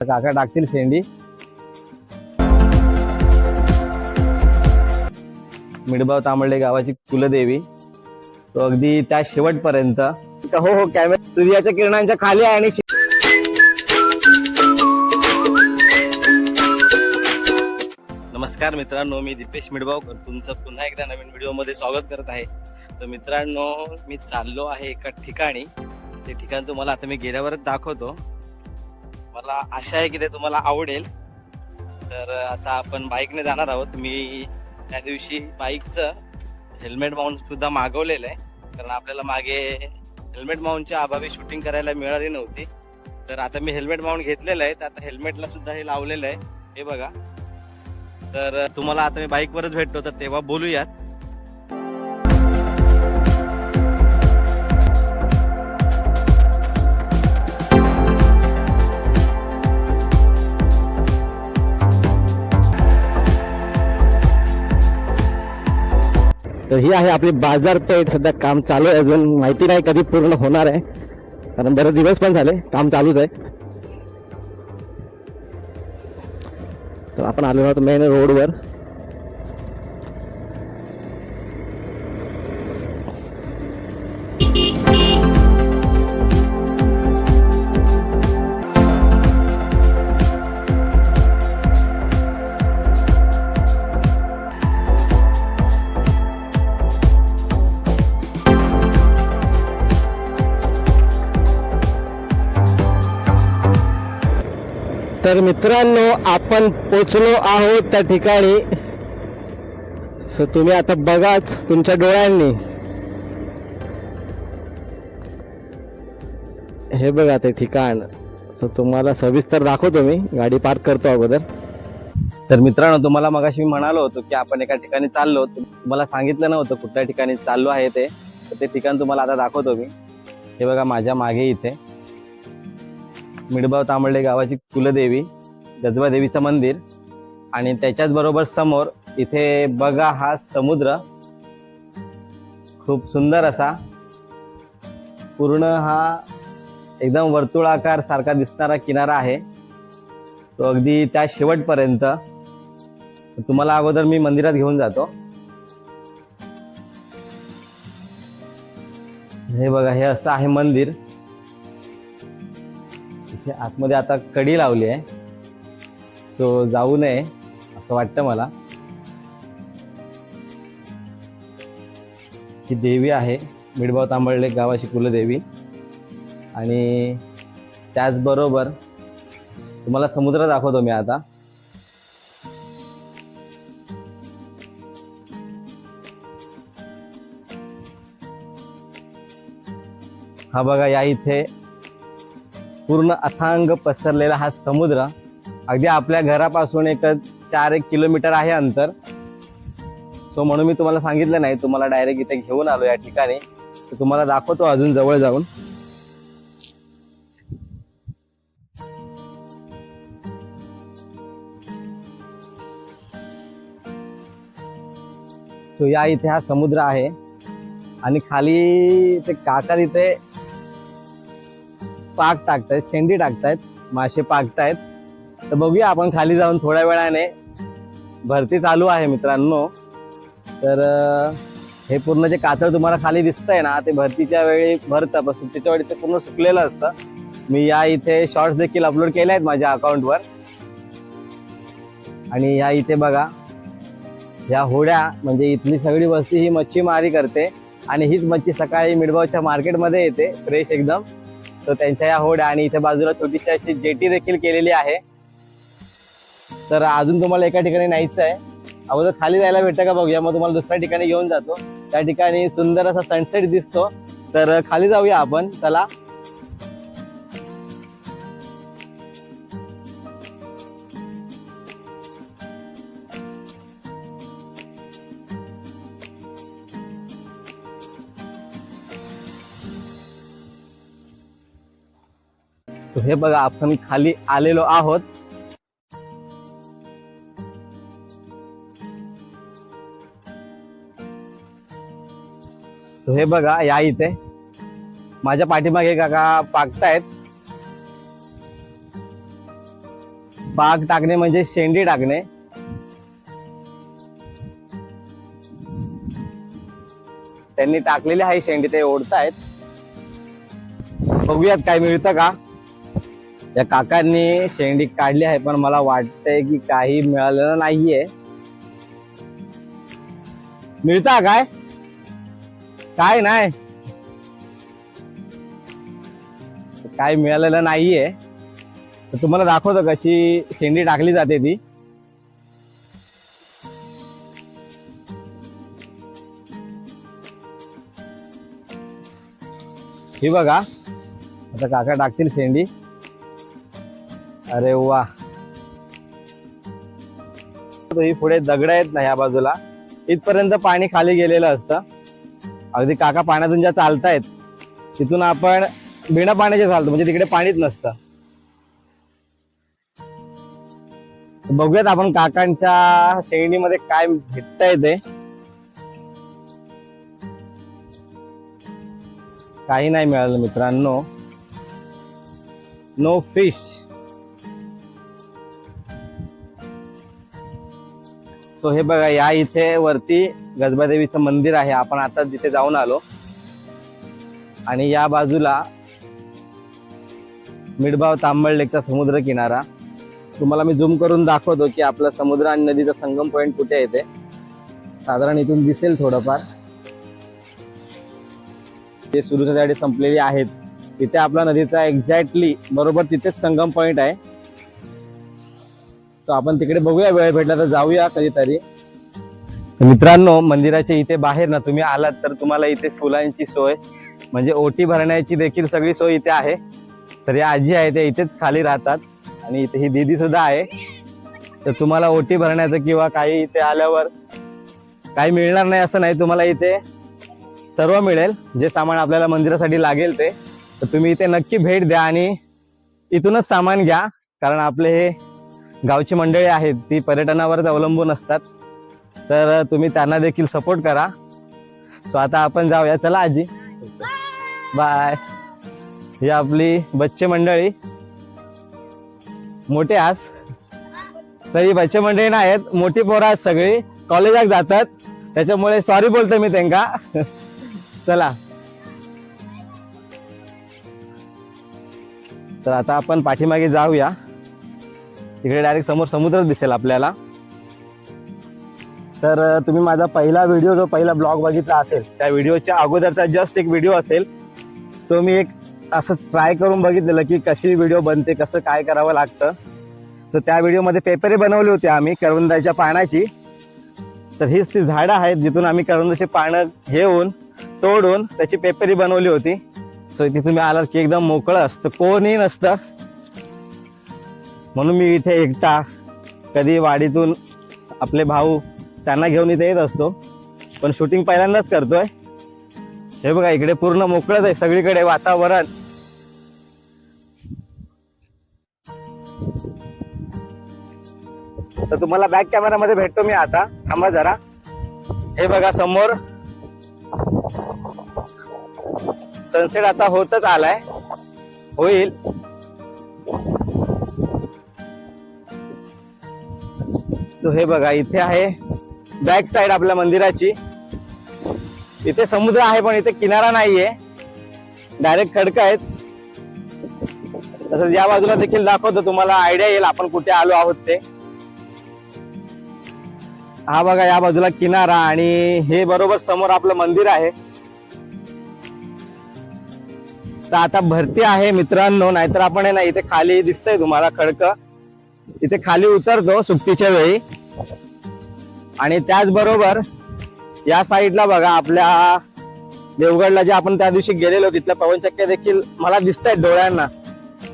काका टाकतील शेंडी. मिडबाव तांबडे गावाची कुलदेवी. तो अगदी त्या शेवटपर्यंत. हो हो कॅमेरा सूर्याच्या किरणांच्या खाली आहे आणि नमस्कार मित्रांनो मी दीपेश मिडबावकर तुमचं पुन्हा एकदा नवीन व्हिडिओमध्ये स्वागत करत आहे. तर मित्रांनो मी चाललो आहे एका ठिकाणी. ते ठिकाण तुम्हाला आता मी गेल्यावरच दाखवतो. मला आशा आहे की ते तुम्हाला आवडेल. तर आता आपण बाईकने जाणार आहोत. मी त्या दिवशी बाईकचं हेल्मेट माउंट सुद्धा मागवलेलं आहे. कारण आपल्याला मागे हेल्मेट माउंटच्या अभावी शूटिंग करायला मिळाली नव्हती. तर आता मी हेल्मेट माउंट घेतलेलं आहे. तर आता हेल्मेटला सुद्धा हे लावलेलं आहे. हे बघा. तर तुम्हाला आता मी बाईकवरच भेटतो तर तेव्हा बोलूयात. तर ही आहे आपली बाजारपेठ. सध्या काम चालू आहे. अजून माहिती नाही कधी पूर्ण होणार आहे. कारण बरेच दिवस पण झाले काम चालूच आहे. तर आपण आलो आहोत मेन रोडवर तर मित्रांनो आपण पोचलो आहोत त्या ठिकाणी. सो तुम्ही आता बघाच तुमच्या डोळ्यांनी. हे बघा ते ठिकाण. सो तुम्हाला सविस्तर दाखवतो मी. गाडी पार्क करतो अगोदर. तर मित्रांनो तुम्हाला मगाशी मी म्हणालो होतो की आपण एका ठिकाणी चाललो. तुम्हाला सांगितलं नव्हतं कुठल्या ठिकाणी चाललो आहे ते. तर ते ठिकाण तुम्हाला आता दाखवतो मी. हे बघा माझ्या मागे इथे. मिडबाव तांबडे गावाची कुलदेवी गजबा देवीचं मंदिर आणि त्याच्याच बरोबर समोर इथे बघा हा समुद्र. खूप सुंदर असा. पूर्ण हा एकदम वर्तुळाकार सारखा दिसणारा किनारा आहे. तो अगदी त्या शेवटपर्यंत. तुम्हाला अगोदर मी मंदिरात घेऊन जातो. हे बघा हे असं आहे मंदिर. इथे आतमध्ये आता कडी लावली आहे. सो जाऊ नये असं वाटतं मला. ही देवी आहे मिडबाव तांबळले गावाची कुलदेवी. आणि त्याचबरोबर तुम्हाला समुद्र दाखवतो मी आता. हा बघा या इथे पूर्ण अथांग पसरलेला हा समुद्र अगदी आपल्या घरापासून एक चार एक किलोमीटर आहे अंतर. सो म्हणून मी तुम्हाला सांगितलं नाही तुम्हाला डायरेक्ट इथे घेऊन आलो या ठिकाणी. तुम्हाला दाखवतो अजून जवळ जाऊन. सो या इथे हा समुद्र आहे. आणि खाली ते काका तिथे पाक टाकतायत शेंडी टाकतायत मासे पाकतायत. तर बघूया आपण खाली जाऊन थोड्या वेळाने भरती चालू आहे मित्रांनो. तर हे पूर्ण जे कातळ तुम्हाला खाली दिसतंय ना ते भरतीच्या वेळी भरतं पण सुट्टीच्या वेळी ते पूर्ण सुकलेलं असतं. मी या इथे शॉर्ट्स देखील अपलोड केले आहेत माझ्या अकाउंटवर आणि या इथे बघा ह्या होड्या म्हणजे इथली सगळी वस्ती ही मच्छीमारी करते. आणि हीच मच्छी सकाळी मिडबावच्या मार्केटमध्ये येते फ्रेश एकदम. तर त्यांच्या या होड्या आणि इथे बाजूला छोटीशी अशी जेटी देखील केलेली आहे. तर अजून तुम्हाला एका ठिकाणी न्यायचं आहे. अगोदर खाली जायला भेटतं का बघूया. मग तुम्हाला दुसऱ्या ठिकाणी घेऊन जातो. त्या ठिकाणी सुंदर असा सनसेट दिसतो. तर खाली जाऊया आपण. चला. हे बघा आपण खाली आलेलो आहोत. हे बघा या इथे. माझ्या पाठीमागे काका पाकतायत. बाग टाकणे म्हणजे शेंडी टाकणे. त्यांनी टाकलेली आहे शेंडी ते ओढतायत. बघूयात काय मिळतं का? या काकांनी शेंडी काढली आहे पण मला वाटतंय की काही मिळालेलं नाहीये. मिळता काय? काय नाही. काय मिळालेलं नाहीये. तर तुम्हाला दाखवतो कशी शेंडी टाकली जाते ती. ही बघा. आता काका टाकतील शेंडी अरे वा. ही पुढे दगड आहेत ना या बाजूला. इथपर्यंत पाणी खाली गेलेलं असतं. अगदी काका पाण्यातून ज्या चालतायत तिथून आपण बिना पाण्याचे चालतो म्हणजे तिकडे पाणीच नसतं. बघूयात आपण काकांच्या शेंडीमध्ये काय भेटता येते काही नाही मिळालं मित्रांनो. नो फिश सो हे बघा या इथे वरती गजबादेवीचं मंदिर आहे. आपण आता तिथे जाऊन आलो. आणि या बाजूला मिडभाव तांबळ लेकचा समुद्र किनारा. तुम्हाला मी झूम करून दाखवतो की आपला समुद्र आणि नदीचा संगम पॉइंट कुठे येते साधारण इथून दिसेल थोडंफार. जे सुरूच्या संपलेली आहेत. तिथे आपला नदीचा एक्झॅक्टली बरोबर तिथेच संगम पॉइंट आहे. तर आपण तिकडे बघूया वेळ भेटला तर जाऊया कधीतरी. तर मित्रांनो मंदिराच्या इथे बाहेर ना तुम्ही आलात तर तुम्हाला इथे फुलांची सोय म्हणजे ओटी भरण्याची देखील सगळी सोय इथे आहे. तर या आजी आहे त्या इथेच खाली राहतात आणि इथे ही दीदी सुद्धा आहे. तर तुम्हाला ओटी भरण्याचं किंवा काही इथे आल्यावर काही मिळणार नाही असं नाही तुम्हाला इथे सर्व मिळेल. जे सामान आपल्याला मंदिरासाठी लागेल ते. तर तुम्ही इथे नक्की भेट द्या आणि इथूनच सामान घ्या कारण आपले हे गावची मंडळी आहेत ती पर्यटनावरच अवलंबून असतात. तर तुम्ही त्यांना देखील सपोर्ट करा. सो आता आपण जाऊया. चला आजी. बाय ही आपली बच्चे मंडळी. मोठे आज. तरी बच्चे मंडळी नाही आहेत मोठी पोरं आहेत सगळी. कॉलेजात जातात. त्याच्यामुळे सॉरी बोलतो मी त्यांना चला. तर आता आपण पाठीमागे जाऊया. तिकडे डायरेक्ट समोर समुद्र दिसेल आपल्याला. तर तुम्ही माझा पहिला व्हिडिओ जो पहिला ब्लॉग बघितला असेल त्या व्हिडिओच्या अगोदरचा जस्ट एक व्हिडिओ असेल. तो मी एक असं ट्राय करून बघितलेलं की कशी व्हिडिओ बनते कसं काय करावं लागतं. तर त्या व्हिडिओमध्ये पेपरे बनवले होते आम्ही करवंदाच्या पानाची. तर हीच ती झाडं आहेत जिथून आम्ही करवंदाची पानं घेऊन तोडून त्याची पेपरी बनवली होती. सो तिथून मी आलात की एकदम मोकळं असतं कोणही नसतं. म्हणून मी इथे एकटा कधी वाडीतून आपले भाऊ त्यांना घेऊन इथे येत असतो. पण शूटिंग पहिल्यांदाच करतोय. हे बघा इकडे पूर्ण मोकळंच आहे सगळीकडे वातावरण. तर तुम्हाला बॅक कॅमेरामध्ये भेटतो मी आता. थांबा जरा. हे बघा समोर. सनसेट आता होतच आलाय. होईल. सो हे बघा इथे आहे बॅक साइड आपल्या मंदिराची. इथे समुद्र आहे पण इथे किनारा नाहीये. डायरेक्ट खडक आहेत. तसंच या बाजूला देखील दाखवतो तुम्हाला आयडिया येईल आपण कुठे आलो आहोत ते. हा बघा या बाजूला किनारा आणि हे बरोबर समोर आपलं मंदिर आहे. तर आता भरती आहे मित्रांनो नाहीतर आपण आहे ना इथे खाली दिसतंय तुम्हाला खडक. इथे खाली उतरतो सुट्टीच्या वेळी. आणि त्याचबरोबर या साईडला बघा आपल्या देवगडला जे आपण त्या दिवशी गेलेलो तिथल्या पवनचक्क्या देखील मला दिसत आहेत डोळ्यांना.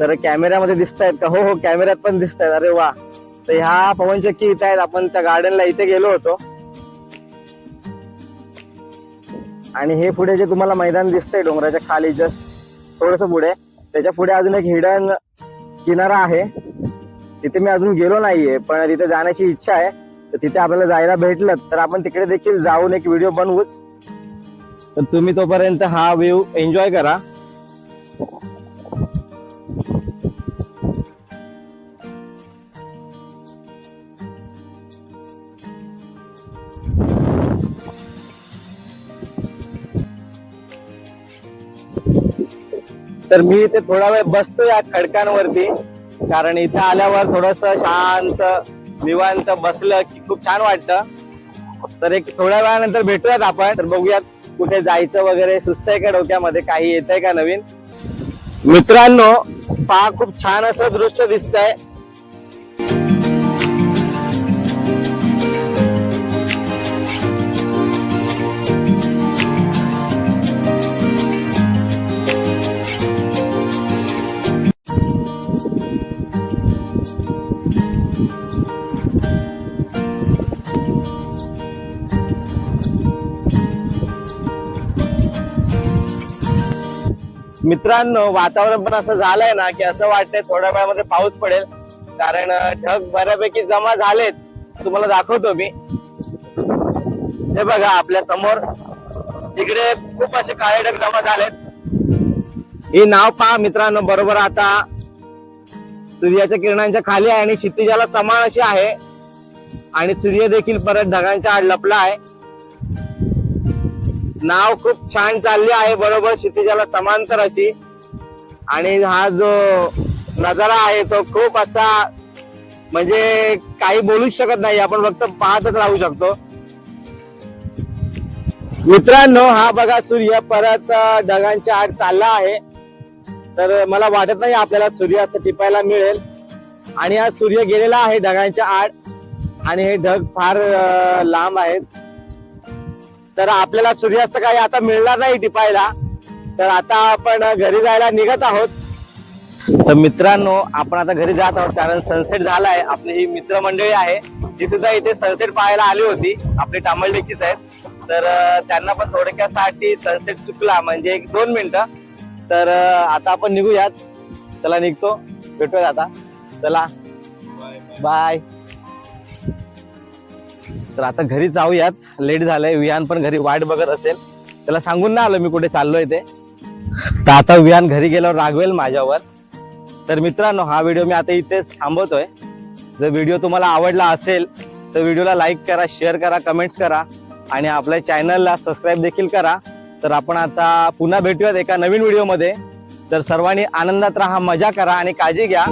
तर कॅमेऱ्यामध्ये दिसत आहेत का? हो हो कॅमेऱ्यात पण दिसत आहेत अरे वा. तर ह्या पवनचक्की इथे आहेत. आपण त्या गार्डनला इथे गेलो होतो. आणि हे पुढे जे तुम्हाला मैदान दिसतंय डोंगराच्या खाली जस्ट थोडस पुढे त्याच्या पुढे अजून एक हिडन किनारा आहे. तिथे मी अजून गेलो नाहीये पण तिथे जाण्याची इच्छा आहे. तर तिथे आपल्याला जायला भेटलं तर आपण तिकडे देखील जाऊन एक व्हिडिओ बनवूच. तर तुम्ही तोपर्यंत हा व्ह्यू एन्जॉय करा. तर मी इथे थोडा वेळ बसतोय या खडकांवरती. कारण इथे आल्यावर थोडस शांत निवांत बसलं की खूप छान वाटतं. तर एक थोड्या वेळानंतर भेटूयात आपण. तर बघूयात कुठे जायचं वगैरे सुस्त आहे का डोक्यामध्ये? काही येत आहे का नवीन? मित्रांनो पहा खूप छान असं दृश्य दिसतंय. मित्रांनो वातावरण पण असं झालंय ना की असं वाटतंय थोड्या वेळामध्ये पाऊस पडेल. कारण ढग बऱ्यापैकी जमा झालेत. तुम्हाला दाखवतो मी. हे बघा आपल्यासमोर. इकडे खूप असे काळे ढग जमा झालेत. हे नाव पहा मित्रांनो बरोबर आता. सूर्याच्या किरणांच्या खाली आहे आणि क्षितिजाला समान अशी आहे. आणि सूर्य देखील परत ढगांच्या आड लपला आहे. नाव खूप छान चालली आहे बरोबर. क्षितिजाला समांतर अशी. आणि हा जो नजारा आहे तो खूप असा म्हणजे काही बोलूच शकत नाही. आपण फक्त पाहतच राहू शकतो. मित्रांनो हा बघा सूर्य परत ढगांच्या आड चालला आहे. तर मला वाटत नाही आपल्याला सूर्यास्त टिपायला मिळेल. आणि हा सूर्य गेलेला आहे ढगांच्या आड. आणि हे ढग फार लांब आहेत. तर आपल्याला सूर्यास्त काही आता मिळणार नाही टिपायला. तर आता आपण घरी जायला निघत आहोत. तर मित्रांनो आपण आता घरी जात आहोत कारण सनसेट झालाय. आपली ही मित्रमंडळी आहे. ती सुद्धा इथे सनसेट पाहायला आली होती. आपली टामलडेकचीच आहेत तर त्यांना पण थोडक्यासाठी सनसेट चुकला म्हणजे एक दोन मिनिटं. तर आता आपण निघूयात. चला निघतो. भेटूयात आता. चला. बाय. तर आता घरी जाऊयात. लेट झालंय. विहान पण घरी वाट बघत असेल. त्याला सांगून नाही आलो मी कुठे चाललोय ते. तर आता विहान घरी गेल्यावर रागवेल माझ्यावर. तर मित्रांनो हा व्हिडिओ मी आता इथेच थांबवतोय. जर व्हिडिओ तुम्हाला आवडला असेल तर व्हिडिओला लाईक करा शेअर करा कमेंट्स करा आणि आपल्या चॅनलला सबस्क्राईब देखील करा. तर आपण आता पुन्हा भेटूयात एका नवीन व्हिडिओमध्ये. तर सर्वांनी आनंदात राहा मजा करा आणि काळजी घ्या.